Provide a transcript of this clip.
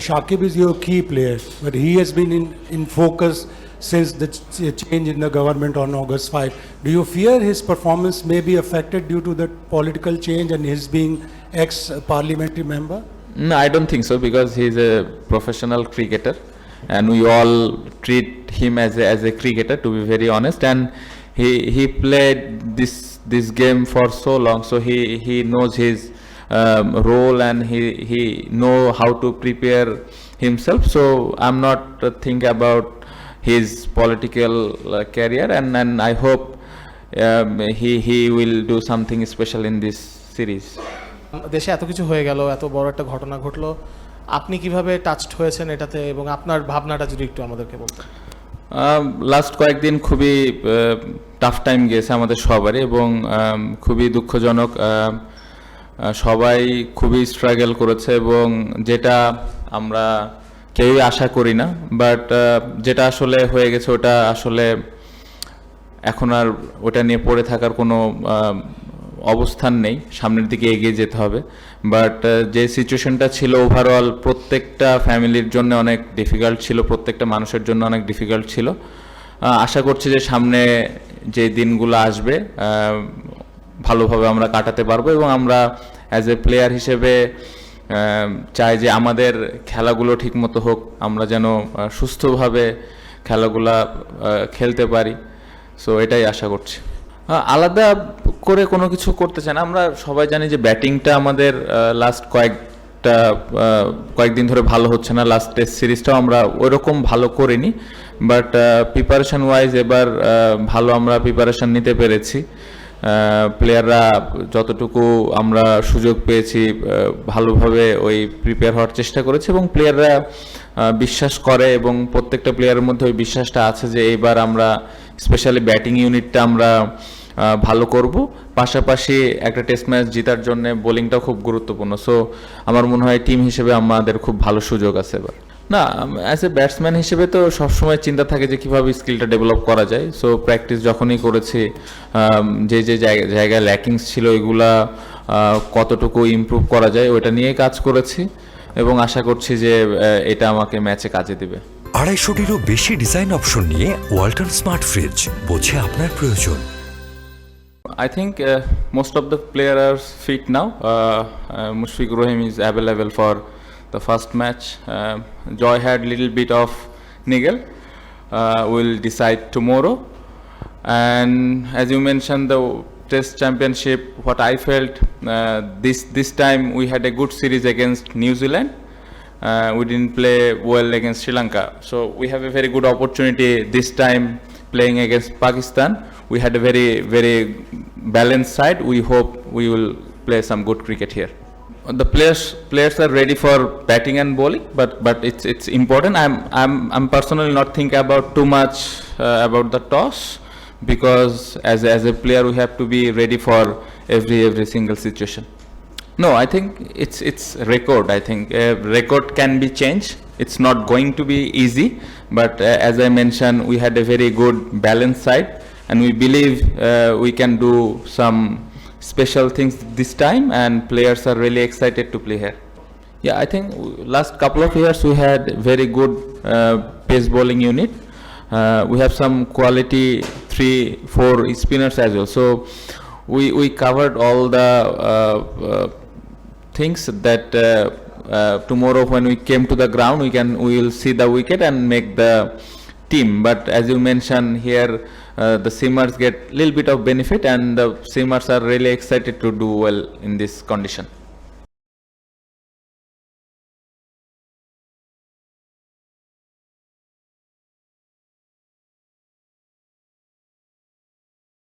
Shakib is your key player, but he has been in, in focus since the ch- uh, change in the government on August 5. Do you fear his performance may be affected due to the political change and his being ex-parliamentary member? No, I don't think so because he's a professional cricketer, and we all treat him as a, as a cricketer. To be very honest, and he he played this this game for so long, so he he knows his um, role and he he know how to prepare himself. So I'm not uh, think about his political uh, career, and and I hope um, he he will do something special in this series. দেশে এত কিছু হয়ে গেল এত বড় একটা ঘটনা ঘটলো আপনি কীভাবে টাচড হয়েছেন এটাতে এবং আপনার ভাবনাটা যদি একটু আমাদেরকে বলতেন লাস্ট কয়েকদিন খুবই টাফ টাইম গিয়েছে আমাদের সবারই এবং খুবই দুঃখজনক সবাই খুবই স্ট্রাগল করেছে এবং যেটা আমরা কেউই আশা করি না বাট যেটা আসলে হয়ে গেছে ওটা আসলে এখন আর ওটা নিয়ে পড়ে থাকার কোনো অবস্থান নেই, সামনের দিকে এগিয়ে যেতে হবে বাট যে সিচুয়েশনটা ছিল ওভারঅল প্রত্যেকটা ফ্যামিলির জন্য অনেক ডিফিকাল্ট ছিল, প্রত্যেকটা মানুষের জন্য অনেক ডিফিকাল্ট ছিল। আশা করছি যে সামনে যে দিনগুলো আসবে ভালোভাবে আমরা কাটাতে পারব এবং আমরা অ্যাজ এ প্লেয়ার হিসেবে চাই যে আমাদের খেলাগুলো ঠিকমতো হোক, আমরা যেন সুস্থভাবে খেলাগুলা খেলতে পারি। সো এটাই আশা করছি। আলাদা করে কোনো কিছু করতে চাই না। আমরা সবাই জানি যে ব্যাটিংটা আমাদের লাস্ট কয়েকটা কয়েকদিন ধরে ভালো হচ্ছে না। লাস্ট টেস্ট সিরিজটাও আমরা ওইরকম ভালো করিনি। বাট প্রিপারেশন ওয়াইজ এবার ভালো আমরা প্রিপারেশন নিতে পেরেছি। প্লেয়াররা যতটুকু আমরা সুযোগ পেয়েছি ভালোভাবে ওই প্রিপেয়ার হওয়ার চেষ্টা করেছে এবং প্লেয়াররা বিশ্বাস করে এবং প্রত্যেকটা প্লেয়ারের মধ্যে ওই বিশ্বাসটা আছে যে এইবার আমরা স্পেশালি ব্যাটিং ইউনিটটা আমরা ভালো করব। পাশাপাশি একটা টেস্ট ম্যাচ জেতার জন্য বোলিংটাও খুব গুরুত্বপূর্ণ। সো আমার মনে হয় টিম হিসেবে আমাদের খুব ভালো সুযোগ আছে এবার। না অ্যাজ এ ব্যাটসম্যান হিসেবে তো সবসময় চিন্তা থাকে যে কীভাবে স্কিলটা ডেভেলপ করা যায়। সো প্র্যাকটিস যখনই করেছি যে যে জায়গা- জায়গায় ল্যাকিংস ছিল আহ, কতটুকু ইমপ্রুভ করা যায় ওইটা নিয়ে কাজ করেছি। এবং আশা করছি যে এটা আমাকে ম্যাচে কাজে দিবে। আড়াইশোটিরও বেশি ডিজাইন অপশন নিয়ে ওয়ালটন স্মার্ট ফ্রিজ বোঝে আপনার প্রয়োজন। I think uh, most of the players are fit now. Uh, uh, Mushfiq Rohim is available for the first match. Uh, Joy had a little bit of niggle. Uh, will decide tomorrow. And as you mentioned, the Test Championship. What I felt uh, this this time we had a good series against New Zealand. Uh, we didn't play well against Sri Lanka, so we have a very good opportunity this time playing against Pakistan. We had a very very balanced side. We hope we will play some good cricket here. The players players are ready for batting and bowling, but but it's it's important. I'm I'm I'm personally not thinking about too much uh, about the toss because as as a player we have to be ready for every every single situation. No, I think it's it's record. I think uh, record can be changed. It's not going to be easy, but uh, as I mentioned, we had a very good balanced side, and we believe uh, we can do some special things this time, and players are really excited to play here. Yeah, I think last couple of years we had very good uh, pace bowling unit. Uh, we have some quality three, four spinners as well. So we we covered all the uh, uh, things that uh, uh, tomorrow when we came to the ground we can we will see the wicket and make the team. But as you mentioned here, uh, the seamers get little bit of benefit and the seamers are really excited to do well in this condition.